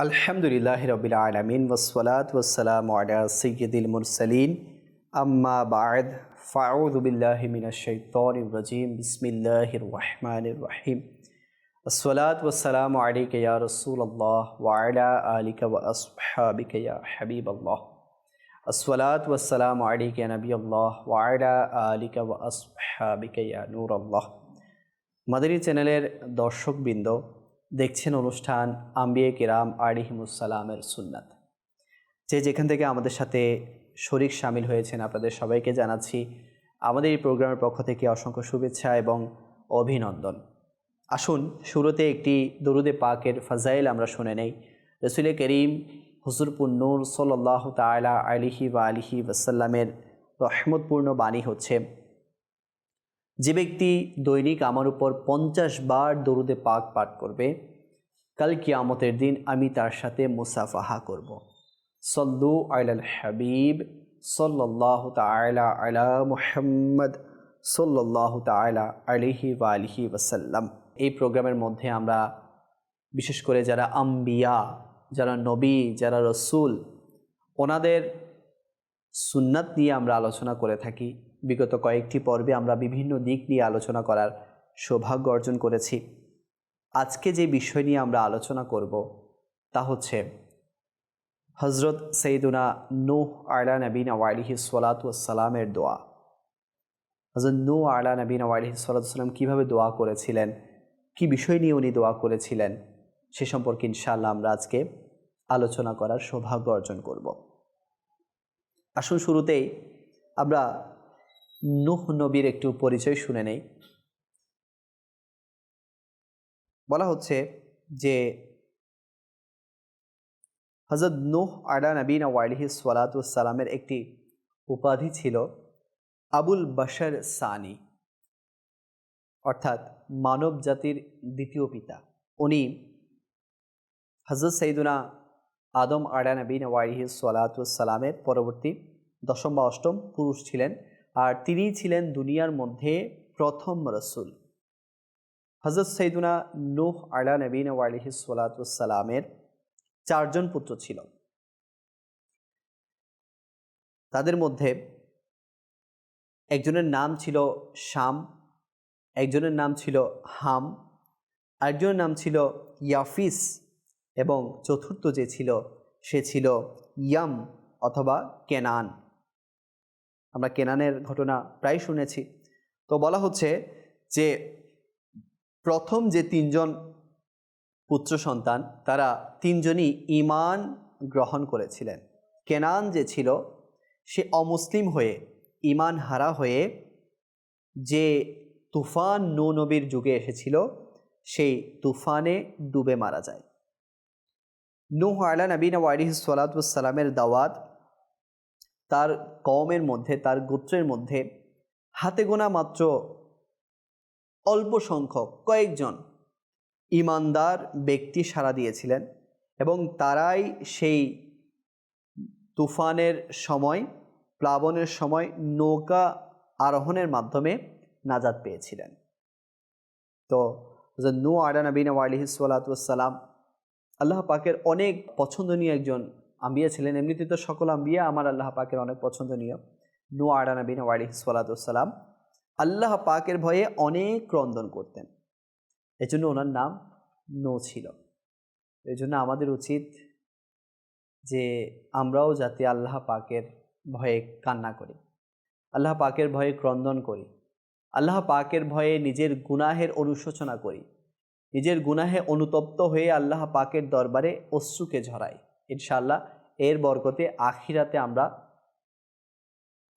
আলহামদুলিল্লাহ রবিল আলমিন ওসলাত ওসালাম আলা সৈয়দুল মুরসালিন আম্মা বাদ ফাউদুবিল্লাহ মিনাশৈতর রাজিম বিসমিল্লাহির রহমানির রহিম আসসালাত ওসালাম আলিক ইয়া রসুল আল্লাহ ওয়ালা আলিকা ওয়া আসহাবিকা ইয়া হাবিব আল্লাহ আসসালাত ওসালাম আলিক ইয়া নবী আল্লাহ ওয়ালা আলিকা ওয়া আসহাবিকা ইয়া নূর আল্লাহ মাদানী চ্যানেলের দর্শকবৃন্দ দেখছেন অনুষ্ঠান আম্বিয়ে কিরাম আলিহিমুসালামের সুন্নাত। যে যেখান থেকে আমাদের সাথে শরিক সামিল হয়েছেন আপনাদের সবাইকে জানাচ্ছি আমাদের এই প্রোগ্রামের পক্ষ থেকে অসংখ্য শুভেচ্ছা এবং অভিনন্দন। আসুন, শুরুতে একটি দরুদে পাকের ফাজাইল আমরা শুনে নেই। রসুল করিম হুজুরপুন্নুর সাল্লাহ তালা আলিহি বা আলিহি ওয়াসাল্লামের রহমতপূর্ণ বাণী হচ্ছে, যে ব্যক্তি দৈনিক আমার উপর পঞ্চাশ বার দরুদে পাক পাঠ করবে কাল কিয়ামতের দিন আমি তার সাথে মুসাফাহা করব। সল্লু আলাল হাবিব সল্লাহ তালা আলা মুহাম্মদ সল্লাহ তালা আলিহি আলিহি ওয়াসাল্লাম। এই প্রোগ্রামের মধ্যে আমরা, বিশেষ করে যারা আম্বিয়া, যারা নবী, যারা রসুল, ওনাদের সুন্নাত নিয়ে আমরা আলোচনা করে থাকি। বিগত কয়েকটি পর্বে আমরা বিভিন্ন দিক নিয়ে আলোচনা করার সৌভাগ্য অর্জন করেছি। আজকে যে বিষয় নিয়ে আমরা আলোচনা করব, তা হচ্ছে হজরত সঈদুনা নূহ আলা নবীন আলিহি সালাতামের দোয়া। হজরত নূ আলা নবীন আলিহি সালাতাম কীভাবে দোয়া করেছিলেন? কি বিষয় নিয়ে উনি দোয়া করেছিলেন? সে সম্পর্কে ইনশাআল্লাহ আমরা আজকে আলোচনা করার সৌভাগ্য অর্জন করব। আসুন শুরুতেই আমরা নুহ নবীর একটু পরিচয় শুনে নেই। বলা হচ্ছে যে হজরত নুহ আডা নবীন ওয়ালিহি সালাতামের একটি উপাধি ছিল আবুল বাশার সানি, অর্থাৎ মানব জাতির দ্বিতীয় পিতা। উনি হজরত সঈদুনা আদম আডা নবীন ওয়ালিহি সালাতামের পরবর্তী দশম বা অষ্টম পুরুষ ছিলেন, আর তিনি ছিলেন দুনিয়ার মধ্যে প্রথম রসুল। হজরত সৈদুনা নুহ আলা নবীন ওয়ালিহি সালাতামের চারজন পুত্র ছিল। তাদের মধ্যে একজনের নাম ছিল শাম, একজনের নাম ছিল হাম, আরেকজনের নাম ছিল ইয়াফিস এবং চতুর্থ যে ছিল, সে ছিল ইয়াম অথবা কেনান। আমরা কেনানের ঘটনা প্রায় শুনেছি। তো বলা হচ্ছে যে প্রথম যে তিনজন পুত্র সন্তান, তারা তিনজনই ইমান গ্রহণ করেছিলেন। কেনান যে ছিল, সে অমুসলিম হয়ে ইমান হারা হয়ে যে তুফান নৌ নবীর যুগে এসেছিল, সেই তুফানে ডুবে মারা যায়। নুহ আলা নবীন ওয়ারিহ সালাতামের দাওয়াত, তার কমের মধ্যে, তার গোত্রের মধ্যে হাতে গোনা মাত্র অল্প সংখ্যক, কয়েকজন ইমানদার ব্যক্তি সাড়া দিয়েছিলেন এবং তারাই সেই তুফানের সময়, প্লাবনের সময় নৌকা আরোহণের মাধ্যমে নাজাদ পেয়েছিলেন। তো নু আডা নবীন আলিহি আল্লাহ পাকের অনেক পছন্দনীয় একজন আম্বিয়া ছিলেন। এমনিতে তো সকল আম্বিয়া আমার আল্লাহ পাকের অনেক পছন্দনীয়। নু আডা নবীন আলিহি সালাতাম আল্লাহ পাকের ভয়ে অনেক ক্রন্দন করতেন। এজন্য ওনার নাম নো ছিল। এই জন্য আমাদের উচিত যে আমরাও যাতে আল্লাহ পাকের ভয়ে কান্না করি। আল্লাহ পাকের ভয়ে ক্রন্দন করি। আল্লাহ পাকের ভয়ে নিজের গুনাহের অনুশোচনা করি। নিজের গুনাহে অনুতপ্ত হয়ে আল্লাহ পাকের দরবারে অশ্রুকে ঝরাই। ইনশাআল্লাহ এর বরকতে আখিরাতে আমরা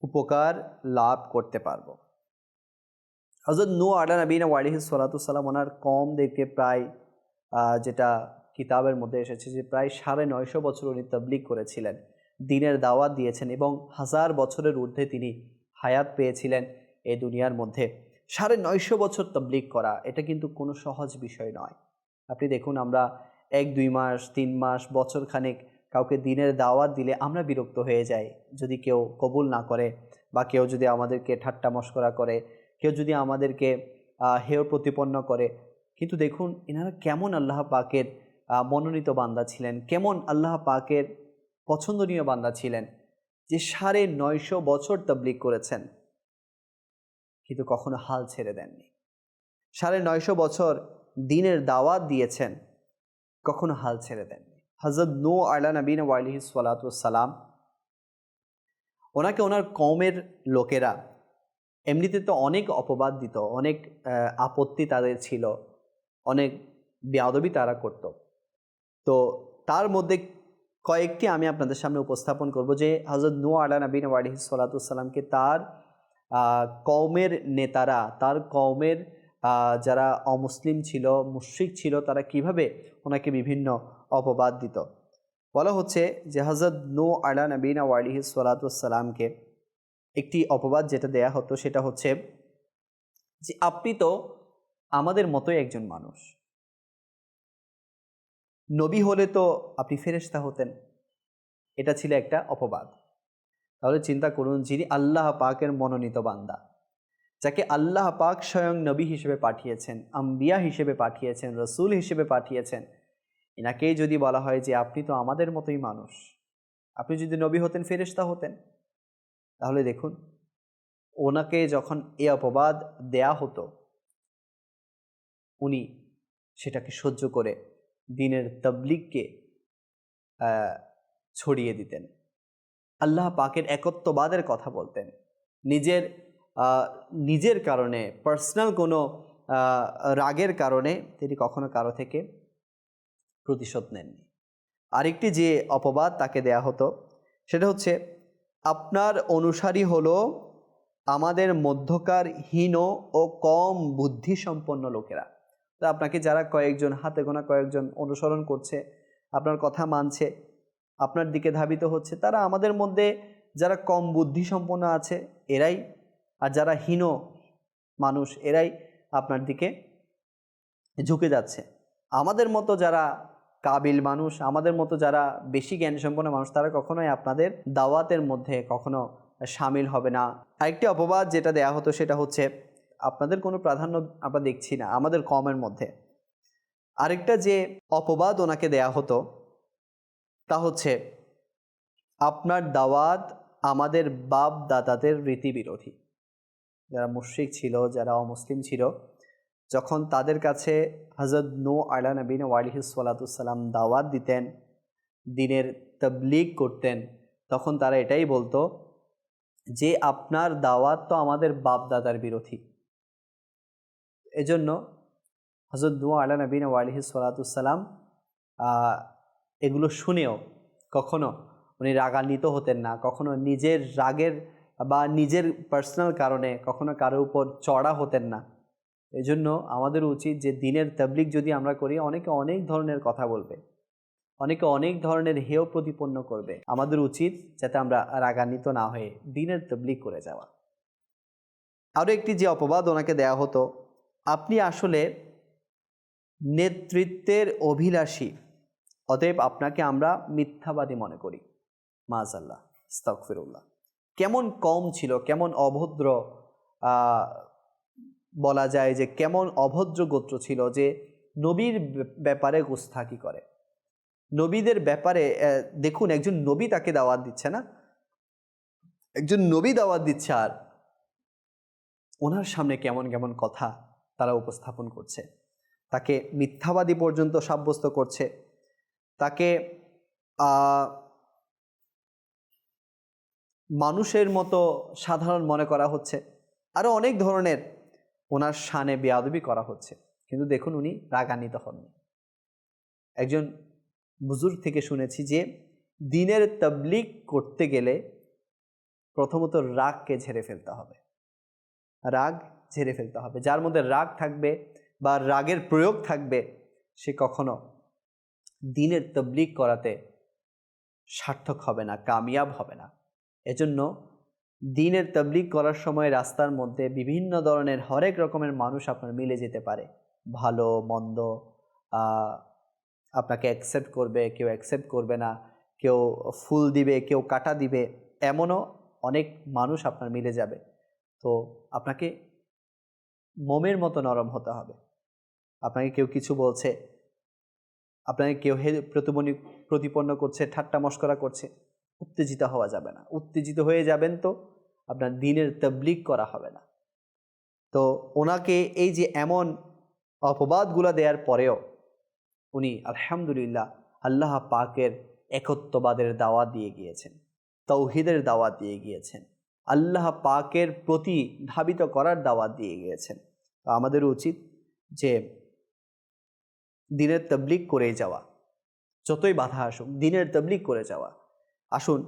উপকার লাভ করতে পারব। হজরত নু আডা নবীন ওয়ালিহ সালাতাম ওনার কম দেখতে প্রায় যেটা কিতাবের মধ্যে এসেছে যে প্রায় সাড়ে নয়শো বছর উনি তবলিক করেছিলেন, দিনের দাওয়াত দিয়েছেন এবং হাজার বছরের ঊর্ধ্বে তিনি হায়াত পেয়েছিলেন এই দুনিয়ার মধ্যে। সাড়ে নয়শো বছর তবলিক করা, এটা কিন্তু কোনো সহজ বিষয় নয়। আপনি দেখুন আমরা এক, দুই মাস, তিন মাস, বছর খানেক কাউকে দিনের দাওয়াত দিলে আমরা বিরক্ত হয়ে যাই। যদি কেউ কবুল না করে বা কেউ যদি আমাদেরকে ঠাট্টা মস্করা করে কেউ যদি আমাদেরকে হেয় প্রতিপন্ন করে। কিন্তু দেখুন, এনারা কেমন আল্লাহ পাকের মনোনীত বান্দা ছিলেন, কেমন আল্লাহ পাকের পছন্দনীয় বান্দা ছিলেন, যে সাড়ে নয়শো বছর তবলিক করেছেন। কিন্তু কখনো হাল ছেড়ে দেননি। সাড়ে নয়শো বছর দিনের দাওয়াত দিয়েছেন, কখনো হাল ছেড়ে দেননি। হজরত নো আলা নবীন ওয়ালিহি সালাম ওনাকে ওনার কমের লোকেরা এমনিতে তো অনেক অপবাদ দিত, অনেক আপত্তি তাদের ছিল, অনেক বেয়াদবি তারা করত। তো তার মধ্যে কয়েকটি আমি আপনাদের সামনে উপস্থাপন করব যে হজরত নু আলা নবীন ওয়ালিহি সালাতামকে তার কওমের নেতারা, তার কওমের যারা অমুসলিম ছিল, মুশ্রিক ছিল, তারা কীভাবে ওনাকে বিভিন্ন অপবাদ দিত। বলা হচ্ছে যে হজরত নু আলা নবীন ওয়ালিহি সালাতামকে একটি অপবাদ যেটা দেয়া হতো সেটা হচ্ছে যে আপনি তো আমাদের মতোই একজন মানুষ। নবী হলে তো আপনি ফেরেশতা হতেন। এটা ছিল একটা অপবাদ। তাহলে চিন্তা করুন, যিনি আল্লাহ পাকের মনোনীত বান্দা, যাকে আল্লাহ পাক স্বয়ং নবী হিসেবে পাঠিয়েছেন, আম্বিয়া হিসেবে পাঠিয়েছেন, রসুল হিসেবে পাঠিয়েছেন, এনাকেই যদি বলা হয় যে আপনি তো আমাদের মতোই মানুষ, আপনি যদি নবী হতেন, ফেরেশতা হতেন। তাহলে দেখুন, ওনাকে যখন এ অপবাদ দেয়া হতো, উনি সেটাকে সহ্য করে দিনের তবলিগকে ছড়িয়ে দিতেন। আল্লাহ পাকের একত্ববাদের কথা বলতেন। নিজের নিজের কারণে পার্সোনাল কোনো রাগের কারণে তিনি কখনো কারও থেকে প্রতিশোধ নেননি। আরেকটি যে অপবাদ তাকে দেয়া হতো, সেটা হচ্ছে আপনার অনুসারী হলো আমাদের মধ্যকার হীন ও কম বুদ্ধিসম্পন্ন লোকেরা। তো আপনাকে যারা কয়েকজন হাতে গোনা কয়েকজন অনুসরণ করছে, আপনার কথা মানছে, আপনার দিকে ধাবিত হচ্ছে, তারা আমাদের মধ্যে যারা কম বুদ্ধিসম্পন্ন আছে, এরাই। আর যারা হীন মানুষ, এরাই আপনার দিকে ঝুঁকে যাচ্ছে। আমাদের মতো যারা কাবিল মানুষ, আমাদের মতো যারা বেশি জ্ঞান সম্পন্ন মানুষ, তারা কখনোই আপনাদের দাওয়াতের মধ্যে কখনো সামিল হবে না। আরেকটি অপবাদ যেটা দেয়া হতো সেটা হচ্ছে, আপনাদের কোনো প্রাধান্য আমরা দেখছি না, আমাদের কমের মধ্যে। আরেকটা যে অপবাদ ওনাকে দেয়া হতো, তা হচ্ছে, আপনার দাওয়াত আমাদের বাপ দাদাদের রীতি বিরোধী যারা মুশ্রিক ছিল, যারা অমুসলিম ছিল যখন তাদের কাছে হজরত নো আলা নবীন ওয়ালিহি সালাতাম দাওয়াত দিতেন, দিনের তবলিগ করতেন, তখন তারা এটাই বলতো যে, আপনার দাওয়াত তো আমাদের বাপদাদার বিরোধী। এজন্য হজরত নু আলা নবীন ওয়ালিহি সালাতাম এগুলো শুনেও কখনো উনি রাগান্বিত হতেন না, কখনো নিজের রাগের বা নিজের পার্সোনাল কারণে কখনো কারোর উপর চড়া হতেন না। এই জন্য আমাদের উচিত যে দিনের তাবলিক যদি আমরা করি, অনেকে অনেক ধরনের কথা বলবে। অনেকে অনেক ধরনের হেয় প্রতিপন্ন করবে। আমাদের উচিত যাতে আমরা রাগান্বিত না হয়ে দিনের তবলিক করে যাওয়া। আরও একটি যে অপবাদ ওনাকে দেয়া হতো, আপনি আসলে নেতৃত্বের অভিলাষী, অতএব আপনাকে আমরা মিথ্যাবাদী মনে করি। মাজাল্লাহ স্তকফিরুল্লাহ কেমন কম ছিল, কেমন অভদ্র বলা যায় যে কেমন অভদ্র গোত্র ছিল যে নবীর ব্যাপ- ব্যাপারে গুস্তাকি করে। নবীদের ব্যাপারে দেখুন, একজন নবী তাকে দাওয়াত দিচ্ছে না। একজন নবী দাওয়াত দিচ্ছে আর ওনার সামনে কেমন কেমন কথা তারা উপস্থাপন করছে। তাকে মিথ্যাবাদী পর্যন্ত সাব্যস্ত করছে। তাকে মানুষের মতো সাধারণ মনে করা হচ্ছে। আরও অনেক ধরনের ওনার শানে বেয়াদবি করা হচ্ছে। কিন্তু দেখুন উনি রাগান্বিত হননি। একজন বুজুর্গ থেকে শুনেছি যে, দিনের তবলিগ করতে গেলে প্রথমত রাগকে ঝেড়ে ফেলতে হবে। রাগ ঝেড়ে ফেলতে হবে। যার মধ্যে রাগ থাকবে বা রাগের প্রয়োগ থাকবে, সে কখনো দিনের তবলিগ করাতে সার্থক হবে না, কামিয়াব হবে না। এজন্য দিনের তবলিগ করার সময় রাস্তার মধ্যে বিভিন্ন ধরনের হরেক রকমের মানুষ আপনার মিলে যেতে পারে। ভালো, মন্দ আপনাকে অ্যাকসেপ্ট করবে, কেউ অ্যাকসেপ্ট করবে না, কেউ ফুল দিবে, কেউ কাটা দিবে, এমনও অনেক মানুষ আপনার মিলে যাবে। তো আপনাকে মোমের মতো নরম হতে হবে। আপনাকে কেউ কিছু বলছে, আপনাকে কেউ হে প্রতিপন্ন প্রতিপন্ন করছে, ঠাট্টা মস্করা করছে, উত্তেজিত হওয়া যাবে না। উত্তেজিত হয়ে যাবেন তো আপনার দিনের তবলিক করা হবে না। তো ওনাকে এই যে এমন অপবাদগুলো দেওয়ার পরেও উনি আলহামদুলিল্লাহ আল্লাহ পাকের একত্ববাদের দাওয়াত দিয়ে গিয়েছেন, তৌহিদের দাওয়াত দিয়ে গিয়েছেন, আল্লাহ পাকের প্রতি ধাবিত করার দাওয়াত দিয়ে গিয়েছেন। তো আমাদের উচিত যে দিনের তবলিক করে যাওয়া, যতই বাধা আসুক, দিনের তবলিক করে যাওয়া। আসুন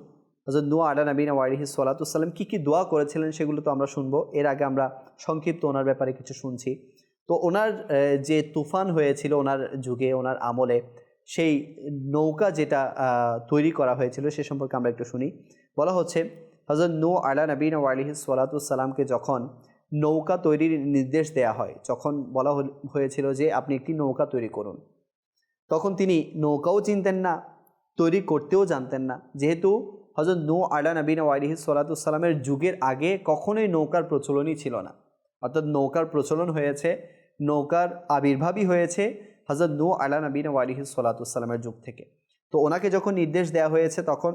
হজরত নোয়া আলা নবীন ওয়ারিহি সালাতুসাল্লাম কী কী দোয়া করেছিলেন সেগুলো তো আমরা শুনব। এর আগে আমরা সংক্ষিপ্ত ওনার ব্যাপারে কিছু শুনছি। তো ওনার যে তুফান হয়েছিল ওনার যুগে, ওনার আমলে, সেই নৌকা যেটা তৈরি করা হয়েছিল সে সম্পর্কে আমরা একটু শুনি। বলা হচ্ছে হজরত নো আলা নবীন ওয়ালিহি সালাতুসাল্লামকে যখন নৌকা তৈরির নির্দেশ দেয়া হয়, যখন বলা হয়েছিল যে আপনি একটি নৌকা তৈরি করুন। তখন তিনি নৌকাও চিনতেন না, তৈরি করতেও জানতেন না। যেহেতু হজরত নো আলা নবীন ওয়ালিহি সালাতুসাল্লামের যুগের আগে কখনোই নৌকার প্রচলনই ছিল না। অর্থাৎ নৌকার প্রচলন হয়েছে, নৌকার আবির্ভাবই হয়েছে হজরত নু আলা নবীন ওয়ালিহি সালাতুসাল্লামের যুগ থেকে। তো ওনাকে যখন নির্দেশ দেওয়া হয়েছে তখন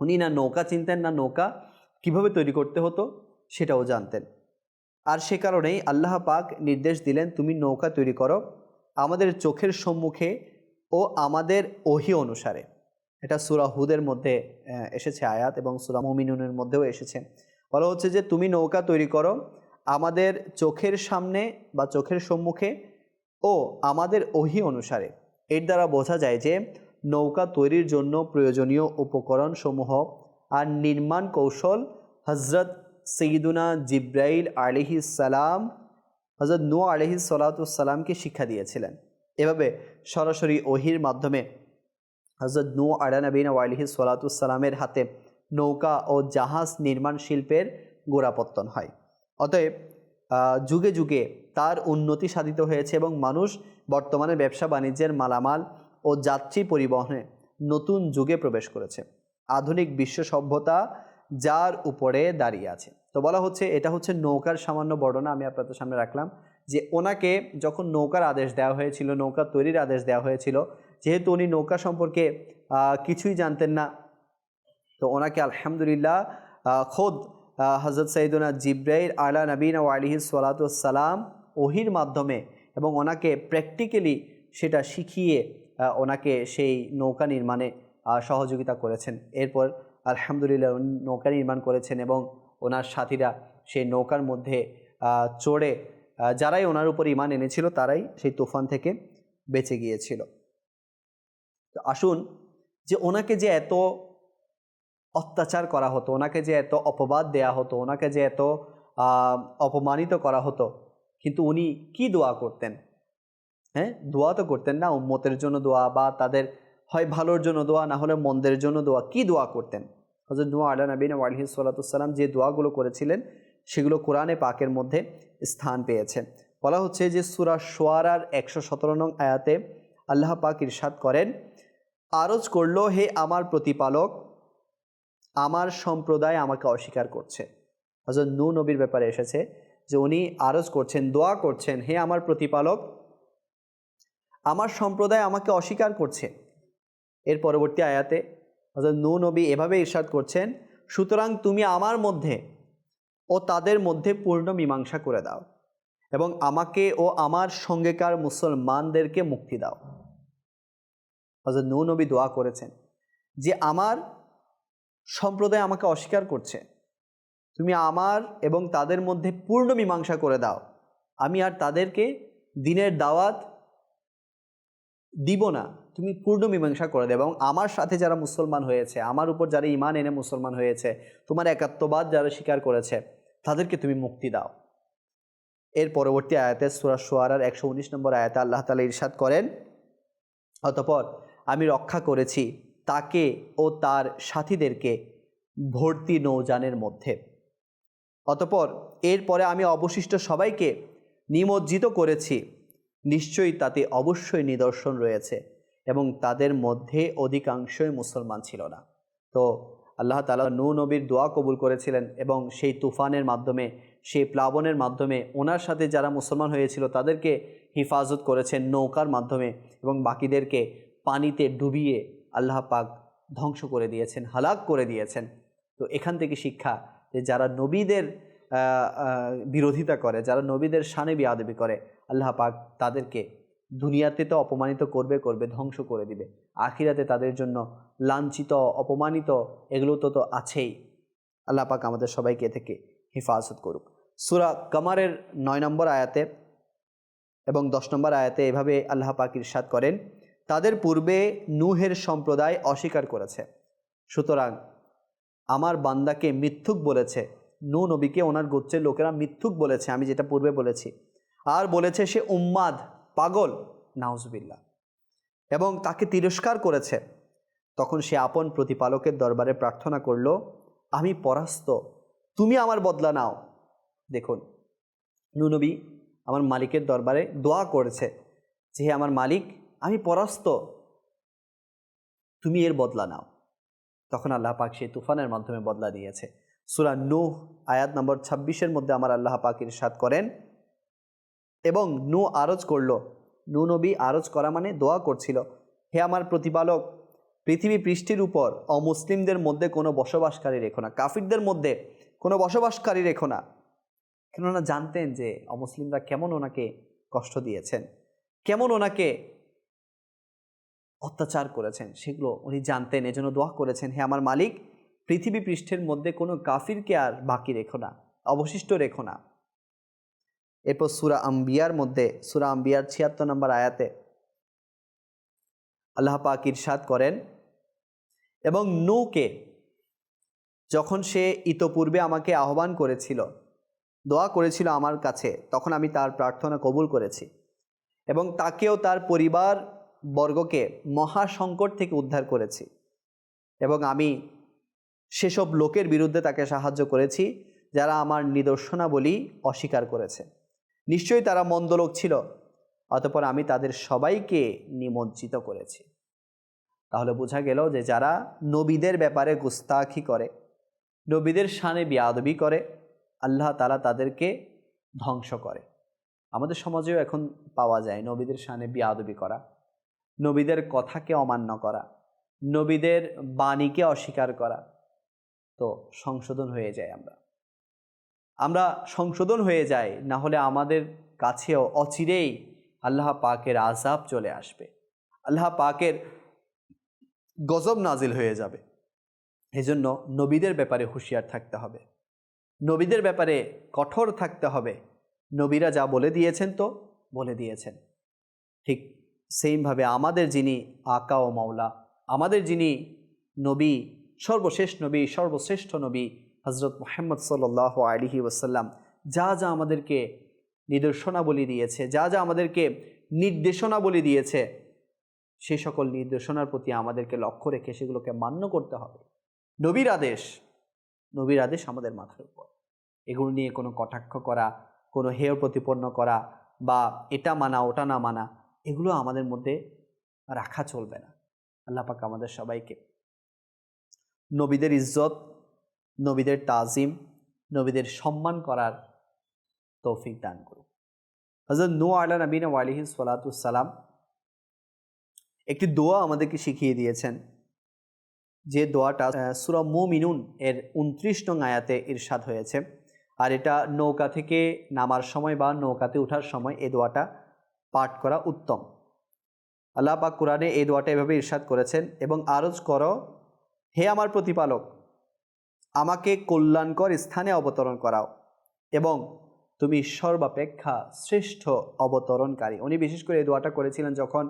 উনি না নৌকা চিনতেন, না নৌকা কীভাবে তৈরি করতে হতো সেটাও জানতেন। আর সে কারণেই আল্লাহ পাক নির্দেশ দিলেন, তুমি নৌকা তৈরি করো আমাদের চোখের সম্মুখে ও আমাদের ওহি অনুসারে। এটা সুরা হুদের মধ্যে এসেছে আয়াত এবং সুরা মুমিনুনের মধ্যেও এসেছে। বলা হচ্ছে যে, তুমি নৌকা তৈরি করো, আমাদের চোখের সামনে বা চোখের সম্মুখে ও আমাদের ওহি অনুসারে। এর দ্বারা বোঝা যায় যে, নৌকা তৈরির জন্য প্রয়োজনীয় উপকরণ সমূহ আর নির্মাণ কৌশল হজরত সঈদুনা জিব্রাইল আলিহি সালাম হজরত নু আলহি সালাতামকে শিক্ষা দিয়েছিলেন। এভাবে সরাসরি ওহির মাধ্যমে হজরত নু আলানবীন আলিহি সালাতামের হাতে নৌকা ও জাহাজ নির্মাণ শিল্পের গোড়াপত্তন হয়। অতএব যুগে যুগে তার উন্নতি সাধিত হয়েছে এবং মানুষ বর্তমানে ব্যবসা বাণিজ্যের মালামাল ও যাত্রী পরিবহনে নতুন যুগে প্রবেশ করেছে। আধুনিক বিশ্ব সভ্যতা যার উপরে দাঁড়িয়ে আছে। তো বলা হচ্ছে, এটা হচ্ছে নৌকার সামান্য বর্ণনা আমি আপনাদের সামনে রাখলাম যে ওনাকে যখন নৌকার আদেশ দেওয়া হয়েছিল, নৌকা তৈরির আদেশ দেওয়া হয়েছিল যেহেতু উনি নৌকা সম্পর্কে কিছুই জানতেন না, তো ওনাকে আলহামদুলিল্লাহ খোদ হজরত সঈদুনা জিব্রাইল আলা নবীন ও আলিহি সালাতাম ওহির মাধ্যমে এবং ওনাকে প্র্যাকটিক্যালি সেটা শিখিয়ে ওনাকে সেই নৌকা নির্মাণে সহযোগিতা করেছেন। এরপর আলহামদুলিল্লাহ নৌকা নির্মাণ করেছেন এবং ওনার সাথীরা সেই নৌকার মধ্যে চড়ে যারাই ওনার উপর ইমান এনেছিল তারাই সেই তুফান থেকে বেঁচে গিয়েছিল। তো আসুন যে ওনাকে যে এত অত্যাচার করা হতো, ওনাকে যে এত অপবাদ দেয়া হতো, ওনাকে যে এত অপমানিত করা হতো, কিন্তু উনি কি দোয়া করতেন? হ্যাঁ? দোয়া তো করতেন না, উম্মতের জন্য দোয়া বা তাদের হয় ভালোর জন্য দোয়া, না হলে মন্দের জন্য দোয়া, কি দোয়া করতেন? হজরত দোয়া আল্লাহ নবীন আলহি সাল্লাতুসাল্লাম যে দোয়াগুলো করেছিলেন, সেগুলো কোরআনে পাকের মধ্যে স্থান পেয়েছে। বলা হচ্ছে যে সুরা সোয়ারার একশো সতেরো নং আয়াতে আল্লাহ পাক ইরশাদ করেন আরজ করল, হে আমার প্রতিপালক, আমার সম্প্রদায় আমাকে অস্বীকার করছে। হজরত নূ নবীর ব্যাপারে এসেছে যে উনি আরজ করছেন, দোয়া করছেন, হে আমার প্রতিপালক, আমার সম্প্রদায় আমাকে অস্বীকার করছে। এর পরবর্তী আয়াতে হজরত নূ নবী এভাবে ইরশাদ করছেন, সুতরাং তুমি আমার মধ্যে ও তাদের মধ্যে পূর্ণ মীমাংসা করে দাও এবং আমাকে ও আমার সঙ্গেকার মুসলমানদেরকে মুক্তি দাও। হজরত নূ নবী দোয়া করেছেন যে, আমার সম্প্রদায় আমাকে অস্বীকার করছে। তুমি আমার এবং তাদের মধ্যে পূর্ণ মীমাংসা করে দাও। আমি আর তাদেরকে দিনের দাওয়াত দিব না। তুমি পূর্ণ মীমাংসা করে দেবে এবং আমার সাথে যারা মুসলমান হয়েছে, আমার উপর যারা ইমান এনে মুসলমান হয়েছে, তোমার একাত্মবাদ যারা স্বীকার করেছে, তাদেরকে তুমি মুক্তি দাও। এর পরবর্তী আয়াতে সুরা সোয়ারার একশো উনিশ নম্বর আয়াতে আল্লাহ তালা ইরশাদ করেন, অতপর আমি রক্ষা করেছি তাকে ও তার সাথীদেরকে ভর্তি নৌযানের মধ্যে। অতপর এরপরে আমি অবশিষ্ট সবাইকে নিমজ্জিত করেছি। নিশ্চয়ই তাতে অবশ্যই নিদর্শন রয়েছে এবং তাদের মধ্যে অধিকাংশই মুসলমান ছিল না। তো আল্লাহ তালা নূ নবীর দোয়া কবুল করেছিলেন এবং সেই তুফানের মাধ্যমে, সেই প্লাবনের মাধ্যমে ওনার সাথে যারা মুসলমান হয়েছিল তাদেরকে হিফাজত করেছেন নৌকার মাধ্যমে এবং বাকিদেরকে পানিতে ডুবিয়ে আল্লাহ পাক ধ্বংস করে দিয়েছেন, হালাক করে দিয়েছেন। তো এখান থেকে শিক্ষা যে যারা নবীদের বিরোধিতা করে, যারা নবীদের শানে বিয়াদবি করে, আল্লাহ পাক তাদেরকে দুনিয়াতে তো অপমানিত করবে করবে, ধ্বংস করে দিবে। আখিরাতে তাদের জন্য লাঞ্ছিত, অপমানিত এগুলো তো তো আছেই। আল্লাহ পাক আমাদের সবাইকে থেকে হেফাজত করুক। সুরা কামারের নয় নম্বর আয়াতে এবং দশ নম্বর আয়াতে এভাবে আল্লাহ পাক ইরশাদ করেন তাদের পূর্বে নুহের সম্প্রদায় অস্বীকার করেছে। সুতরাং আমার বান্দাকে মিথ্যুক বলেছে নু নবীকে ওনার গোচ্ছের লোকেরা মিথ্যুক বলেছে, আমি যেটা পূর্বে বলেছি। আর বলেছে সে উম্মাদ, পাগল নাউজবিল্লা এবং তাকে তিরস্কার করেছে। তখন সে আপন প্রতিপালকের দরবারে প্রার্থনা করল, আমি পরাস্ত, তুমি আমার বদলা নাও। দেখুন নুনবী আমার মালিকের দরবারে দোয়া করেছে যে আমার মালিক আমি পরাস্ত। তুমি এর বদলা নাও। তখন আল্লাহ পাক সেই তুফানের মাধ্যমে বদলা দিয়েছে। সুরা নূহ, আয়াত নম্বর ছাব্বিশের মধ্যে আমার আল্লাহ পাক ইরশাদ করেন এবং নু আরজ করল। নু নবী আরজ করা মানে দোয়া করছিল। হে আমার প্রতিপালক, পৃথিবী পৃষ্ঠের উপর অমুসলিমদের মধ্যে কোনো বসবাসকারী রেখো না। কাফিরদের মধ্যে কোনো বসবাসকারী রেখো না। কেননা জানতেন যে অমুসলিমরা কেমন ওনাকে কষ্ট দিয়েছেন। কেমন ওনাকে অত্যাচার করেছেন। সেগুলো উনি জানতেন, এজন্য দোয়া করেছেন, হে আমার মালিক, পৃথিবী পৃষ্ঠের মধ্যে কোনো কাফিরকে আর বাকি রেখো না, অবশিষ্ট রেখো না। এরপর সুরা আম্বিয়ার মধ্যে, সুরা আম্বিয়ার ছিয়াত্তর নম্বর আয়াতে আল্লাহ পাক ইরশাদ করেন, এবং নৌকে যখন সে ইতপূর্বে আমাকে আহ্বান করেছিল, দোয়া করেছিল আমার কাছে, তখন আমি তার প্রার্থনা কবুল করেছি। এবং তাকেও তার পরিবার বর্গকে মহা থেকে উদ্ধার করেছি এবং আমি সেসব লোকের বিরুদ্ধে তাকে সাহায্য করেছি যারা আমার নিদর্শনাবলী অস্বীকার করেছে। নিশ্চয়ই তারা মন্দ লোক ছিল, অতপর আমি তাদের সবাইকে নিমজ্জিত করেছি। তাহলে বোঝা গেল যে যারা নবীদের ব্যাপারে গুস্তাখি করে, নবীদের শানে বিয়াদবি করে, আল্লাহ তালা তাদেরকে ধ্বংস করে। আমাদের সমাজেও এখন পাওয়া যায় নবীদের শানে বিয়াদবি করা। নবীদের কথাকে অমান্য করা, নবীদের বাণীকে অস্বীকার করা। তো সংশোধন হয়ে যায় আমরা। আমরা সংশোধন হয়ে যাই, না হলে আমাদের কাছেও অচিরেই আল্লাহ পাকের আজাব চলে আসবে। আল্লাহ পাকের গজব নাজিল হয়ে যাবে। এজন্য নবীদের ব্যাপারে হুঁশিয়ার থাকতে হবে। নবীদের ব্যাপারে কঠোর থাকতে হবে। নবীরা যা বলে দিয়েছেন তো বলে দিয়েছেন। ঠিক সেইমভাবে আমাদের যিনি আকা ও মাওলা, আমাদের যিনি নবী, সর্বশেষ নবী, সর্বশ্রেষ্ঠ নবী হজরত মোহাম্মদ সাল আলিহি ওসাল্লাম যা যা আমাদেরকে নিদর্শনাবলী দিয়েছে, যা যা আমাদেরকে নির্দেশনাবলী দিয়েছে, সে সকল নির্দেশনার প্রতি আমাদেরকে লক্ষ্য রেখে সেগুলোকে মান্য করতে হবে। নবীর আদেশ নবীর আদেশ আমাদের মাথার উপর। এগুলো নিয়ে কোনো কটাক্ষ করা, কোনো হেয় প্রতিপন্ন করা বা এটা মানা, ওটা না মানা এগুলো আমাদের মধ্যে রাখা চলবে না। আল্লাহ পাক আমাদের সবাইকে নবীদের ইজ্জত, নবীদের তাজিম, নবীদের সম্মান করার তৌফিক দান করুন হজরত নু আলা নবীন ওয়ালিহি সালাতাম একটি দোয়া আমাদেরকে শিখিয়ে দিয়েছেন। যে দোয়াটা সুরা মুমিনুন এর উনত্রিশ নং আয়াতে ইরশাদ হয়েছে। আর এটা নৌকা থেকে নামার সময় বা নৌকাতে ওঠার সময় এ দোয়াটা পাঠ করা উত্তম। আল্লাহ পাক কোরআনে এই দোয়াটা এভাবে ইরশাদ করেছেন এবং আরজ করো, হে আমার প্রতিপালক, আমাকে কল্যাণকর স্থানে অবতরণ করাও এবং তুমি সর্বাপেক্ষা শ্রেষ্ঠ অবতরণকারী। উনি বিশেষ করে এই দোয়াটা করেছিলেন যখন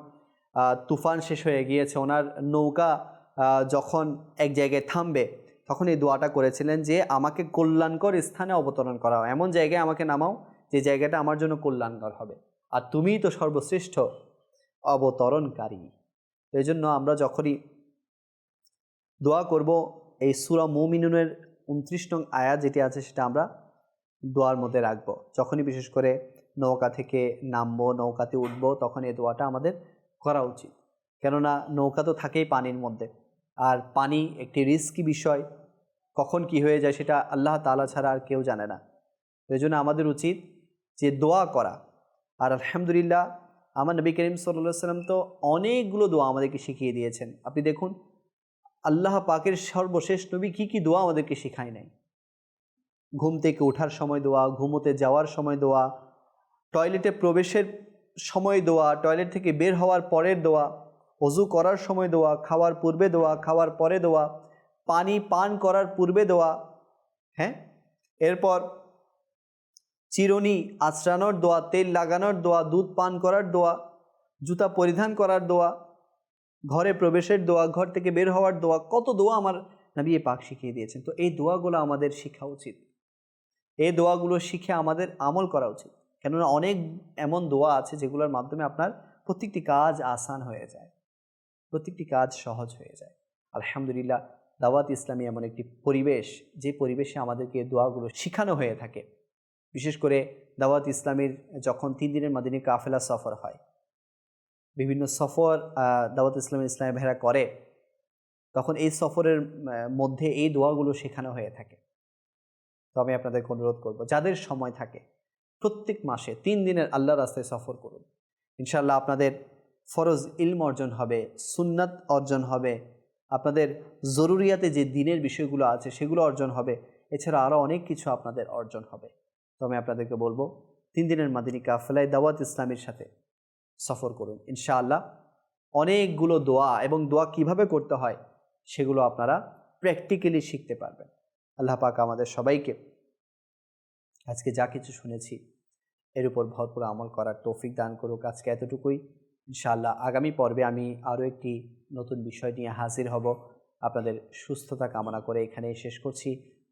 তুফান শেষ হয়ে গিয়েছে, ওনার নৌকা যখন এক জায়গায় থামবে, তখন এই দোয়াটা করেছিলেন যে, আমাকে কল্যাণকর স্থানে অবতরণ করাও। এমন জায়গায় আমাকে নামাও যে জায়গাটা আমার জন্য কল্যাণকর হবে। আর তুমিই তো সর্বশ্রেষ্ঠ অবতরণকারী। এই জন্য আমরা যখনই দোয়া করব, এই সুরা মৌমিনুনের উনত্রিশ নং আয়া যেটি আছে সেটা আমরা দোয়ার মধ্যে রাখব। যখনই বিশেষ করে নৌকা থেকে নামবো, নৌকাতে উঠবো, তখন এই দোয়াটা আমাদের করা উচিত। কেননা নৌকা তো থাকেই পানির মধ্যে। আর পানি একটি রিস্কি বিষয়। কখন কি হয়ে যায় সেটা আল্লাহ তালা ছাড়া আর কেউ জানে না। এই জন্য আমাদের উচিত যে দোয়া করা। আর আলহামদুলিল্লাহ, আমার নবী করিম সাল্লা সাল্লাম তো অনেকগুলো দোয়া আমাদেরকে শিখিয়ে দিয়েছেন। আপনি দেখুন, আল্লাহ পাকের সর্বশেষ নবী কী কী দোয়া আমাদেরকে শেখায় নাই? ঘুম থেকে ওঠার সময় দোয়া, ঘুমোতে যাওয়ার সময় দোয়া, টয়লেটে প্রবেশের সময় দোয়া, টয়লেট থেকে বের হওয়ার পরের দোয়া, অজু করার সময় দোয়া, খাওয়ার পূর্বে দোয়া, খাওয়ার পরে দোয়া, পানি পান করার পূর্বে দোয়া হ্যাঁ? এরপর চিরুনি আঁচড়ানোর দোয়া, তেল লাগানোর দোয়া, দুধ পান করার দোয়া, জুতা পরিধান করার দোয়া, ঘরে প্রবেশের দোয়া, ঘর থেকে বের হওয়ার দোয়া, কত দোয়া আমার নবী পাক শিখিয়ে দিয়েছেন। তো এই দোয়াগুলো আমাদের শেখা উচিত। এই দোয়াগুলো শিখে আমাদের আমল করা উচিত। কেননা অনেক এমন দোয়া আছে যেগুলোর মাধ্যমে আপনার প্রত্যেকটি কাজ আসান হয়ে যায়। প্রত্যেকটি কাজ সহজ হয়ে যায়। আলহামদুলিল্লাহ, দাওয়াত ইসলামী এমন একটি পরিবেশ, যে পরিবেশে আমাদেরকে দোয়াগুলো শিখানো হয়ে থাকে। বিশেষ করে দাওয়াত ইসলামীর যখন তিন দিনের মাদিনী কাফেলা সফর হয়, বিভিন্ন সফর দাওয়াত ইসলামী ইসলামী ভেড়া করে, তখন এই সফরের মধ্যে এই দোয়াগুলো শেখানো হয়ে থাকে। তো আমি আপনাদেরকে অনুরোধ করব, যাদের সময় থাকে, প্রত্যেক মাসে তিন দিনের আল্লাহ রাস্তায় সফর করুন। ইনশাল্লাহ আপনাদের ফরজ ইলম অর্জন হবে, সুন্নাত অর্জন হবে, আপনাদের জরুরিয়াতে যে দিনের বিষয়গুলো আছে সেগুলো অর্জন হবে, এছাড়া আরও অনেক কিছু আপনাদের অর্জন হবে। তো আমি আপনাদেরকে বলব, তিন দিনের মাদিনী কাফেলায় দাওয়াত ইসলামের সাথে সফর করুন। ইনশাআল্লাহ অনেকগুলো দোয়া এবং দোয়া কীভাবে করতে হয়, সেগুলো আপনারা প্র্যাকটিক্যালি শিখতে পারবেন। আল্লাহ পাক আমাদের সবাইকে আজকে যা কিছু শুনেছি, এর উপর ভরপুর আমল করার তৌফিক দান করুক আজকে এতটুকুই। ইনশাআল্লাহ আগামী পর্বে আমি আরও একটি নতুন বিষয় নিয়ে হাজির হব। আপনাদের সুস্থতা কামনা করে এখানে শেষ করছি।